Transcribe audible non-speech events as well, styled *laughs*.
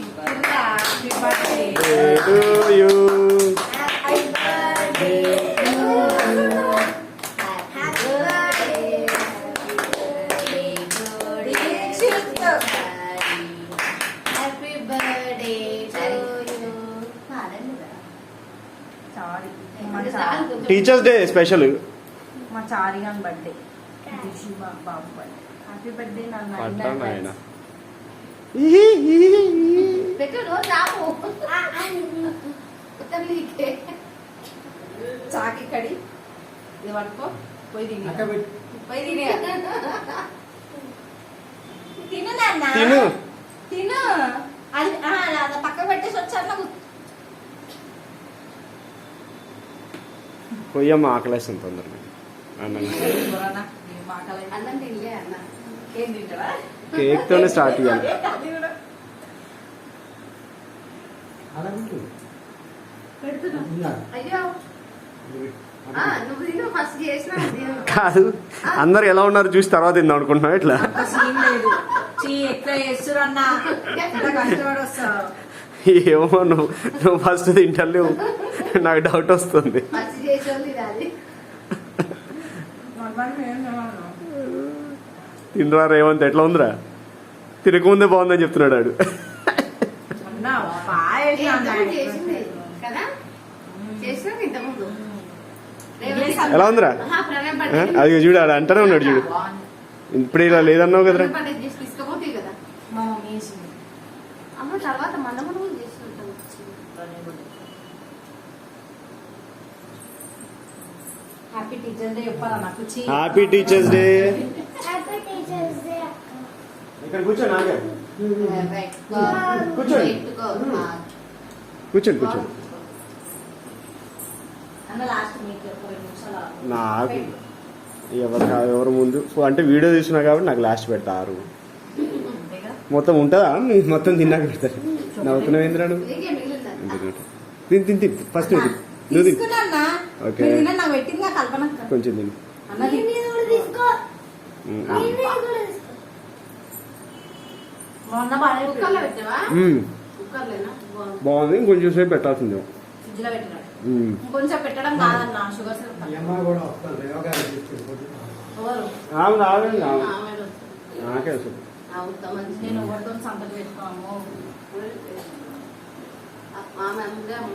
happy birthday to you happy birthday happy birthday happy birthday sorry మా చారి teachers day special మా చారిగాన్ birthday దిశు బా- బాబు birthday happy birthday పట్టాను నాన్న ఆయన పెట్టు నీకే చాకి కడి ఇది పట్టుకో. పోయి తిని. పోయి తిని. తిను నాన్న. తిను. తిను. అది ఆ, అలా పక్క పెట్టేసి వచ్చారు నాకు కొయ్యమ్మ ఆకలేస్తుంది తొందరగా. అన్నం. అన్నం తినలే అన్న. ఏం తింటావా? కేక్ తోనే స్టార్ట్ చేయాలి. కాదు. అందరు ఎలా ఉన్నారు చూసి తర్వాత తిందాం అనుకుంటున్నావు ఇట్లా? *laughs* ఏమో నువ్వు నువ్వు ఫస్ట్ తింటలేవు. నాకు డౌట్ వస్తుంది. ఇది? తినరా రేవంత్ ఎట్లా ఉందిరా? తినకముందే బాగుందని చెప్తున్నాడు ఆడు. కదా? ఇంతకుముందు ఎలా ఉందిరా? అది చూడు అంటానే ఉన్నాడు చూడు. ఇప్పుడు ఇలా లేదన్నావు కదరా? తర్వాత హ్యాపీ టీచర్స్ డే చెప్పాలా నాకు? చీ. Happy teachers day happy teachers day ఇక్కడ కూర్చోండి. కూర్చోండి కూర్చోండి కూర్చోండి. నాకు ఎవరు ఎవరు ముందు అంటే వీడియో తీసినా కాబట్టి నాకు లాస్ట్ పెడతారు? మొత్తం ఉంటుందా? మొత్తం తిన్నాక పెడతారు నవ్వుతున్నావు ఏంద్రా నువ్వు? తిని. తిని తిని ఫస్ట్ నువ్వు తిను. ఓకే. కొంచెం తిని. బాగుంది. బాగుంది ఇంకొంచెం సేపు పెట్టాల్సింది. ఫ్రిడ్జ్లో పెట్టినాడు. ఉమ్. ఇంకొంచెం పెట్టడం కాదన్న షుగర్. నాకే మంచిగా నేను ఎవరితో సంతకం పెట్టుకోము ఆమె